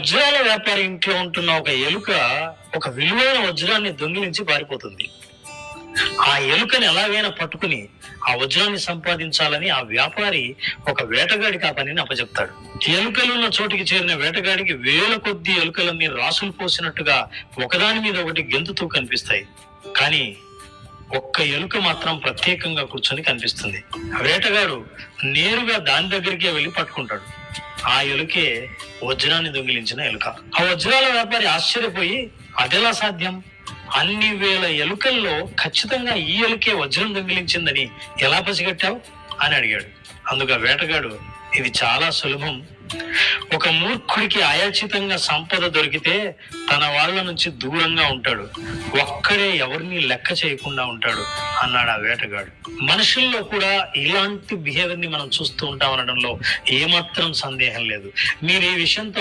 వజ్రాల వ్యాపారి ఇంట్లో ఉంటున్న ఒక ఎలుక ఒక విలువైన వజ్రాన్ని దొంగిలించి పారిపోతుంది. ఆ ఎలుకని ఎలాగైనా పట్టుకుని ఆ వజ్రాన్ని సంపాదించాలని ఆ వ్యాపారి ఒక వేటగాడికి ఆ పనిని అప్పచెప్తాడు. ఎలుకలున్న చోటికి చేరిన వేటగాడికి వేల కొద్ది ఎలుకలన్నీ రాసులు పోసినట్టుగా ఒకదాని మీద ఒకటి గెంతుతూ కనిపిస్తాయి. కానీ ఒక్క ఎలుక మాత్రం ప్రత్యేకంగా కూర్చొని కనిపిస్తుంది. వేటగాడు నేరుగా దాని దగ్గరికే వెళ్ళి పట్టుకుంటాడు. ఆ ఎలుకే వజ్రాన్ని దొంగిలించిన ఎలుక. ఆ వజ్రాల వ్యాపారి ఆశ్చర్యపోయి అదెలా సాధ్యం? అన్ని వేల ఎలుకల్లో ఖచ్చితంగా ఈ ఎలుకే వజ్రం దొంగిలించిందని ఎలా పసిగట్టావు? అని అడిగాడు. అందుకు ఆ వేటగాడు ఇది చాలా సులభం. ఒక మూర్ఖుడికి అయాచితంగా సంపద దొరికితే తన వాళ్ళ నుంచి దూరంగా ఉంటాడు. ఒక్కడే ఎవరిని లెక్క చేయకుండా ఉంటాడు అన్నాడు ఆ వేటగాడు. మనుషుల్లో కూడా ఇలాంటి బిహేవియర్ని మనం చూస్తూ ఉంటాం అనడంలో ఏమాత్రం సందేహం లేదు. మీరు ఈ విషయంతో